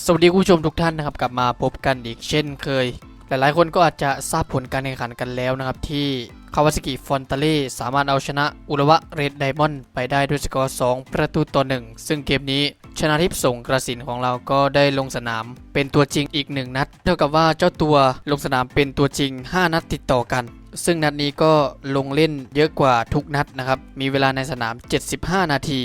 สวัสดีคุณผู้ชมทุกท่านนะครับกลับมาพบกันอีกเช่นเคย หลายๆ คนก็อาจจะทราบผลการแข่งขันกันแล้วนะครับ ที่คาวาสกิฟอนตาเล่สามารถเอาชนะอุระวะเรดไดมอนด์ไปได้ด้วยสกอร์ 2 ประตูต่อ 1 ซึ่งเกมนี้ชนะทิพส่งกระสินของเราก็ได้ลงสนาม เป็นตัวจริงอีกหนึ่งนัด เท่ากับว่าเจ้าตัวลงสนามเป็นตัวจริง 5 นัดติดต่อกัน ซึ่งนัดนี้ก็ลงเล่นเยอะกว่าทุกนัดนะครับมีเวลาในสนาม 75 นาที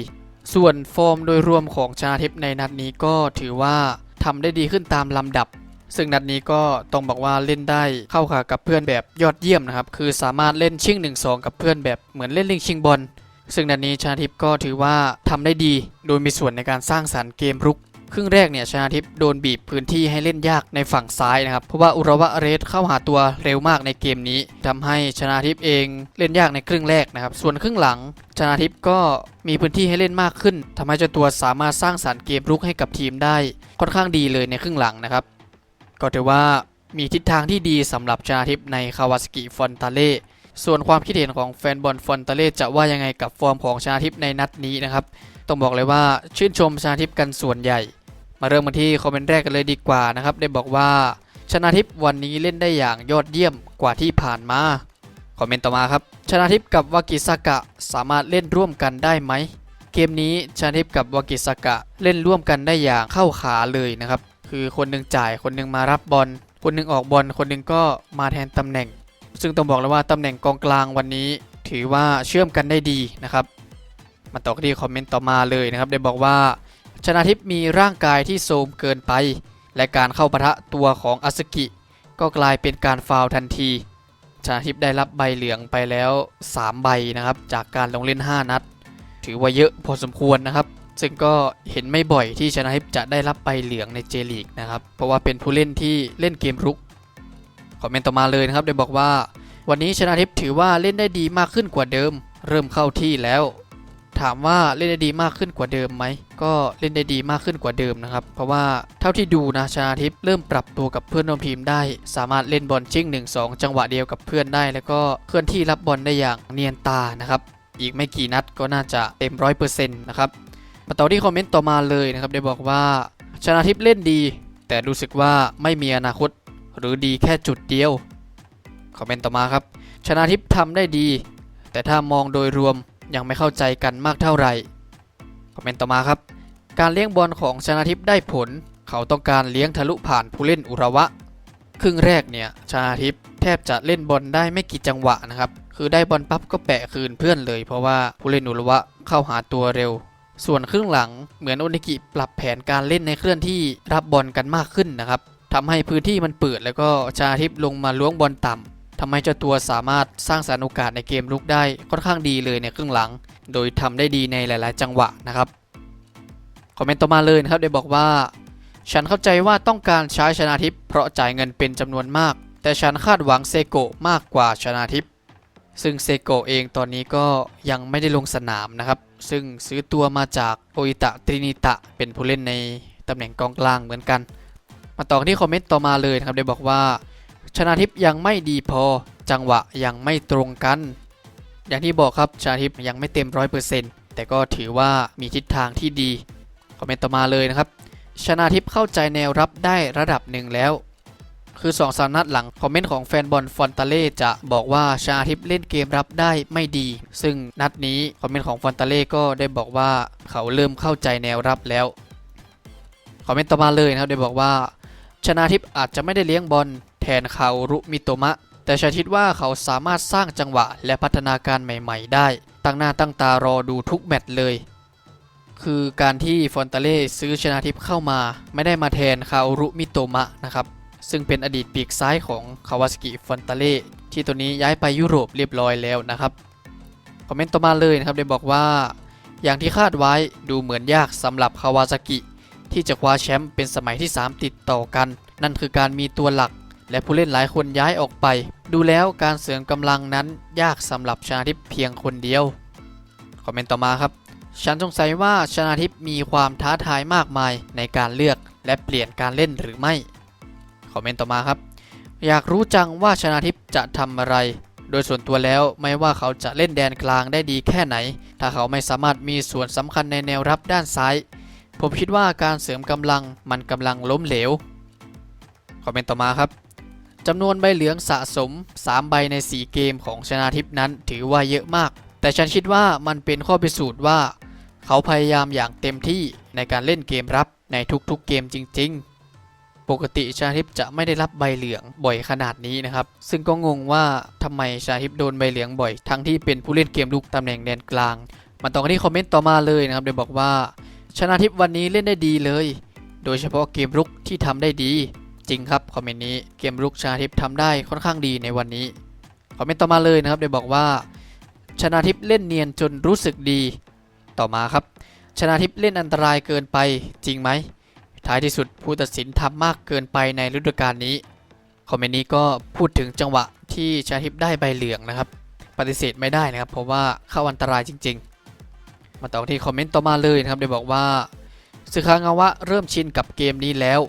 ส่วนฟอร์มโดยรวมของชาทิพในนัดนี้ก็ถือว่าทำได้ดีขึ้นตามลำดับ ซึ่งนัดนี้ก็ต้องบอกว่าเล่นได้เข้าขากับเพื่อนแบบยอดเยี่ยมนะครับ คือสามารถเล่นชิง1-2 กับเพื่อนแบบเหมือนเล่นลิงชิงบอลซึ่งนัดนี้ชาทิพก็ถือว่าทำได้ดี โดยมีส่วนในการสร้างสรรค์เกมรุก ครึ่งแรกเนี่ยชนะทิพย์โดนบีบพื้นที่ให้เล่นยากในฝั่งซ้ายนะครับ เพราะว่าอุระวะเรสเข้าหาตัวเร็วมากในเกมนี้ทำให้ชนะทิพย์เองเล่นยากในครึ่งแรกนะครับ ส่วนครึ่งหลังชนะทิพย์ก็มีพื้นที่ให้เล่นมากขึ้นทำให้เจ้าตัวสามารถสร้างสรรค์เกมรุกให้กับทีมได้ค่อนข้างดีเลยในครึ่งหลังนะครับ ก็ถือว่ามีทิศทางที่ดีสำหรับชนะทิพย์ในคาวาสกิฟอนตาเล่ส่วนความคิดเห็นของแฟนบอลฟอนตาเล่จะว่ายังไงกับฟอร์มของชนะทิพย์ในนัดนี้นะครับ ต้องบอกเลยว่าชื่นชมชนะทิพย์กันส่วนใหญ่ มาเริ่มกันที่คอมเมนต์แรกกันเลยดีกว่านะครับ ได้บอกว่าชนะทิพย์วันนี้เล่นได้อย่างยอดเยี่ยมกว่าที่ผ่านมา คอมเมนต์ต่อมาครับ ชนะทิพย์กับวากิสากะสามารถเล่นร่วมกันได้ไหม เกมนี้ชนะทิพย์กับวากิสากะเล่นร่วมกันได้อย่างเข้าขาเลยนะครับ คือคนหนึ่งจ่ายคนหนึ่งมารับบอล คนหนึ่งออกบอล คนหนึ่งก็มาแทนตำแหน่ง ซึ่งต้องบอกเลยว่าตำแหน่งกองกลางวันนี้ ถือว่าเชื่อมกันได้ดีนะครับ มาต่อกันที่คอมเมนต์ต่อมาเลยนะครับ ได้บอกว่า ชนะทิพย์มีร่างกายที่โทรมเกินไป และการเข้าปะทะตัวของอสกิ ก็กลายเป็นการฟาวทันที ชนะทิพย์ได้รับใบเหลืองไปแล้ว 3 ใบนะครับ จากการลงเล่น 5 นัด ถือว่าเยอะพอสมควรนะครับ ซึ่งก็เห็นไม่บ่อยที่ชนะทิพย์จะได้รับใบเหลืองในเจลีกนะครับ เพราะว่าเป็นผู้เล่นที่เล่นเกมรุก คอมเมนต์ต่อมาเลยนะครับ ได้บอกว่า วันนี้ชนะทิพย์ถือว่าเล่นได้ดีมากขึ้นกว่าเดิม เริ่มเข้าที่แล้ว ถามว่าเล่นได้ดีมากขึ้นกว่าเดิมไหมก็เล่นได้ดีมากขึ้นกว่าเดิมนะครับ เพราะว่าเท่าที่ดูนะชนาทิพย์เริ่มปรับตัวกับเพื่อนร่วมทีมได้ สามารถเล่นบอลชิ่ง 1 2 จังหวะเดียวกับเพื่อนได้ แล้วก็เคลื่อนที่รับบอลได้อย่างเนียนตานะครับอีกไม่กี่นัดก็น่าจะเต็มร้อยเปอร์เซ็นต์นะครับมาต่อที่คอมเมนต์ต่อมาเลยนะครับได้บอกว่าชนาทิพย์เล่นดี แต่รู้สึกว่าไม่มีอนาคต หรือดีแค่จุดเดียวคอมเมนต์ต่อมาครับ ชนาทิพย์ทำได้ดี แต่ถ้ามองโดยรวม ยังไม่เข้าใจกันมากเท่าไหร่คอมเมนต์ต่อมาครับ การเลี้ยงบอลของชนาทิพย์ได้ผล เขาต้องการเลี้ยงทะลุผ่านผู้เล่นอุระวะ ครึ่งแรกเนี่ยชนาทิพย์แทบจะเล่นบอลได้ไม่กี่จังหวะนะครับ คือได้บอลปั๊บก็แปะคืนเพื่อนเลย เพราะว่าผู้เล่นอุระวะเข้าหาตัวเร็ว ส่วนครึ่งหลังเหมือนโอนิกิปรับแผนการเล่นในเคลื่อนที่รับบอลกันมากขึ้นนะครับทำให้พื้นที่มันเปิดแล้วก็ชาทิพย์ลงมาล้วงบอลต่ำ ทำให้เจ้าตัวสามารถสร้างสรรค์โอกาสในเกมลุกได้ค่อนข้างดีเลยในครึ่งหลัง โดยทำได้ดีในหลาย ๆ จังหวะนะครับคอมเมนต์ต่อมาเลยนะครับได้บอกว่า ฉันเข้าใจว่าต้องการใช้ชนาทิพย์เพราะจ่ายเงินเป็นจำนวนมาก แต่ฉันคาดหวังเซโกะมากกว่าชนาทิพย์ซึ่งเซโกะเองตอนนี้ก็ยังไม่ได้ลงสนามนะครับ ซึ่งซื้อตัวมาจากโออิตะตรินิตะเป็นผู้เล่นในตำแหน่งกองกลางเหมือนกัน มาต่อที่คอมเมนต์ต่อมาเลยนะครับได้บอกว่า ชนาทิพย์ยังไม่ดีพอ จังหวะยังไม่ตรงกัน อย่างที่บอกครับชนาทิพย์ยังไม่เต็มร้อยเปอร์เซ็นต์แต่ก็ถือว่ามีทิศทางที่ดี คอมเมนต์ต่อมาเลยนะครับชนาทิพย์เข้าใจแนวรับได้ระดับหนึ่งแล้ว คือ2อสานัดหลัง คอมเมนต์ของแฟนบอลฟอนตาเล่จะบอกว่าชนาทิพย์เล่นเกมรับได้ไม่ดี ซึ่งนัดนี้คอมเมนต์ของฟอนตาเล่ก็ได้บอกว่าเขาเริ่มเข้าใจแนวรับแล้ว คอมเมนต์ต่อมาเลยนะครับได้บอกว่าชนาทิพย์อาจจะไม่ได้เลี้ยงบอล ทนคาโอรุมิโตมะ แต่ฉันคิดว่าเขาสามารถสร้างจังหวะและพัฒนาการใหม่ ๆ ได้ ตั้งหน้าตั้งตารอดูทุกแมตช์เลย คือการที่ฟอนตาเล่ซื้อชนาทิพย์เข้ามา ไม่ได้มาแทนคาโอรุมิโตมะนะครับ ซึ่งเป็นอดีตปีกซ้ายของคาวาสกิฟอนตาเล่ที่ตัวนี้ย้ายไปยุโรปเรียบร้อยแล้วนะครับคอมเมนต์ต่อมาเลยนะครับได้บอกว่า อย่างที่คาดไว้ดูเหมือนยากสำหรับคาวาซากิที่จะคว้าแชมป์เป็นสมัยที่ 3 ติดต่อกัน นั่นคือการมีตัวหลัก และผู้เล่นหลายคนย้ายออกไป ดูแล้วการเสริมกำลังนั้นยากสำหรับชนาทิพย์เพียงคนเดียว คอมเมนต์ต่อมาครับ ฉันสงสัยว่าชนาทิพย์มีความท้าทายมากมายในการเลือกและเปลี่ยนการเล่นหรือไม่ คอมเมนต์ต่อมาครับ อยากรู้จังว่าชนาทิพย์จะทำอะไร โดยส่วนตัวแล้วไม่ว่าเขาจะเล่นแดนกลางได้ดีแค่ไหน ถ้าเขาไม่สามารถมีส่วนสำคัญในแนวรับด้านซ้าย ผมคิดว่าการเสริมกำลังมันกำลังล้มเหลว คอมเมนต์ต่อมาครับ จำนวนใบเหลืองสะสม 3 ใบใน 4 เกมของชนาทิพย์นั้นถือว่าเยอะมาก แต่ฉันคิดว่ามันเป็นข้อพิสูจน์ว่า เขาพยายามอย่างเต็มที่ในการเล่นเกมรับในทุกๆเกมจริง ๆ ปกติชาทิพย์จะไม่ได้รับใบเหลืองบ่อยขนาดนี้นะครับ ซึ่งก็งงว่าทำไมชาทิพย์โดนใบเหลืองบ่อย ทั้งที่เป็นผู้เล่นเกมลุกตำแหน่งแดนกลาง มาต่อกันที่คอมเมนต์ต่อมาเลยนะครับ โดยบอกว่าชนาทิพย์วันนี้เล่นได้ดีเลย โดยเฉพาะเกมรุกที่ทำได้ดี จริงครับคอมเมนต์นี้เกมรุกชนาทิพย์ทำได้ค่อนข้างดีในวันนี้คอมเมนต์ต่อมาเลยนะครับโดยบอกว่า ชนาทิพย์เล่นเนียนจนรู้สึกดีต่อมาครับ ชนาทิพย์เล่นอันตรายเกินไปจริงไหมท้ายที่สุดผู้ตัดสินทำมากเกินไปในฤดูกาลนี้คอมเมนต์นี้ก็พูดถึงจังหวะที่ชนาทิพย์ได้ใบเหลืองนะครับ ปฏิเสธไม่ได้นะครับ เพราะว่าเข้าอันตรายจริง ๆ มาต่อที่คอมเมนต์ต่อมาเลยนะครับโดยบอกว่าสึคางาวะเริ่มชินกับเกมนี้แล้ว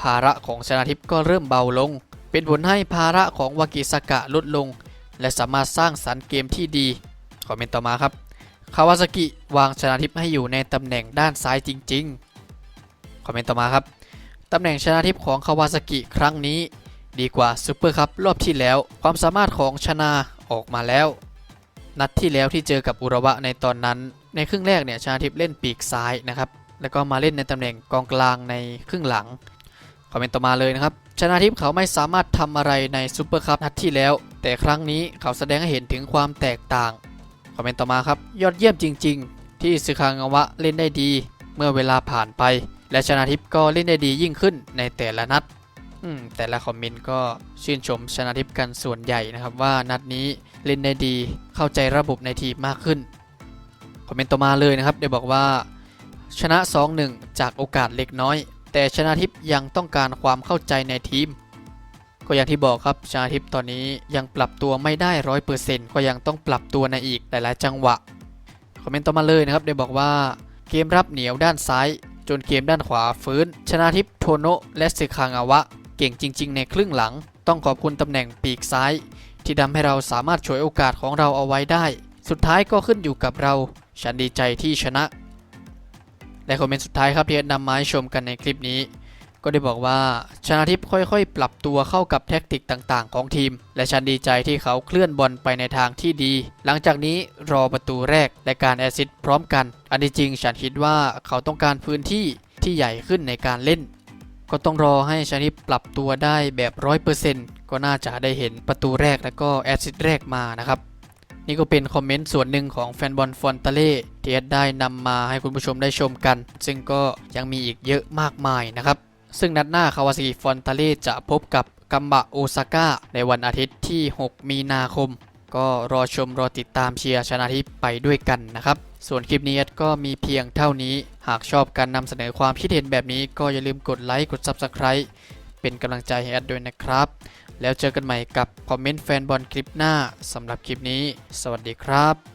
ภาระของชนาทิพย์ก็เริ่มเบาลง เป็นผลให้ภาระของวากิสกะลดลง และสามารถสร้างสรรค์เกมที่ดี คอมเมนต์ต่อมาครับคาวาซากิวางชนาทิพย์ให้อยู่ในตำแหน่งด้านซ้ายจริง ๆ คอมเมนต์ต่อมาครับตำแหน่งชนาทิพย์ของคาวาซากิครั้งนี้ ดีกว่าซูเปอร์คัพรอบที่แล้ว ความสามารถของชนาออกมาแล้ว นัดที่แล้วที่เจอกับอุระวะในตอนนั้น ในครึ่งแรกเนี่ยชนาทิพย์เล่นปีกซ้ายนะครับแล้วก็มาเล่นในตำแหน่งกองกลางในครึ่งหลัง คอมเมนต์ต่อมาเลยนะครับ ชนาทิพย์เขาไม่สามารถทำอะไรในซูเปอร์คัพนัดที่แล้ว แต่ครั้งนี้เขาแสดงให้เห็นถึงความแตกต่าง คอมเมนต์ต่อมาครับ ยอดเยี่ยมจริง ๆ ที่ซึคางาวะเล่นได้ดี เมื่อเวลาผ่านไป และชนาทิพย์ก็เล่นได้ดียิ่งขึ้นในแต่ละนัดแต่ละคอมเมนต์ก็ชื่นชมชนาทิพย์กันส่วนใหญ่นะครับว่านัดนี้เล่นได้ดีเข้าใจระบบในทีมมากขึ้นคอมเมนต์ต่อมาเลยนะครับได้บอกว่า ชนะ 2-1 จากโอกาสเล็กน้อย แต่ชนะทิพย์ยังต้องการความเข้าใจในทีม ก็อย่างที่บอกครับชนาทิพย์ตอนนี้ยังปรับตัวไม่ได้ร้อยเปอร์เซ็นต์ก็ยังต้องปรับตัวในอีกหลายๆ จังหวะคอมเมนต์ต่อมาเลยนะครับได้บอกว่าเกมรับเหนียวด้านซ้ายจนเกมด้านขวาฟื้น ชนาทิพย์โทโนะและสึคางาวะ เก่งจริง ๆ ในครึ่งหลัง ต้องขอบคุณตำแหน่งปีกซ้าย ที่ทำให้เราสามารถฉวยโอกาสของเราเอาไว้ได้ สุดท้ายก็ขึ้นอยู่กับเรา ฉันดีใจที่ชนะ และคอมเมนต์สุดท้ายครับที่นำมาให้ชมกันในคลิปนี้ ก็ได้บอกว่าชนาทิพย์ค่อยๆ ปรับตัวเข้ากับแท็กติกต่างๆ ของทีม และฉันดีใจที่เขาเคลื่อนบอลไปในทางที่ดี หลังจากนี้รอประตูแรกและการแอซิสต์พร้อมกัน อันที่จริงฉันคิดว่าเขาต้องการพื้นที่ที่ใหญ่ขึ้นในการเล่น ก็ต้องรอให้ชานิปปรับตัวได้แบบร้อยเปอร์เซนต์ก็น่าจะได้เห็นประตูแรกและก็แอซิสต์แรกมานะครับ นี่ก็เป็นคอมเมนต์ส่วนหนึ่งของแฟนบอลฟอนตาเล่ที่แอดได้นำมาให้คุณผู้ชมได้ชมกัน ซึ่งก็ยังมีอีกเยอะมากมายนะครับ ซึ่งนัดหน้าคาวาซากิฟอนตาเล่จะพบกับกัมบะโอซาก้าในวันอาทิตย์ที่ 6 มีนาคม ก็รอชมรอติดตามเชียร์ชนะทิพย์ไปด้วยกันนะครับ ส่วนคลิปนี้แอดก็มีเพียงเท่านี้ หากชอบการนำเสนอความคิดเห็นแบบนี้ก็อย่าลืมกดไลค์กด Subscribe เป็นกำลังใจให้แอดด้วยนะครับ แล้วเจอกันใหม่กับคอมเมนต์แฟนบอลคลิปหน้าสำหรับคลิปนี้ สวัสดีครับ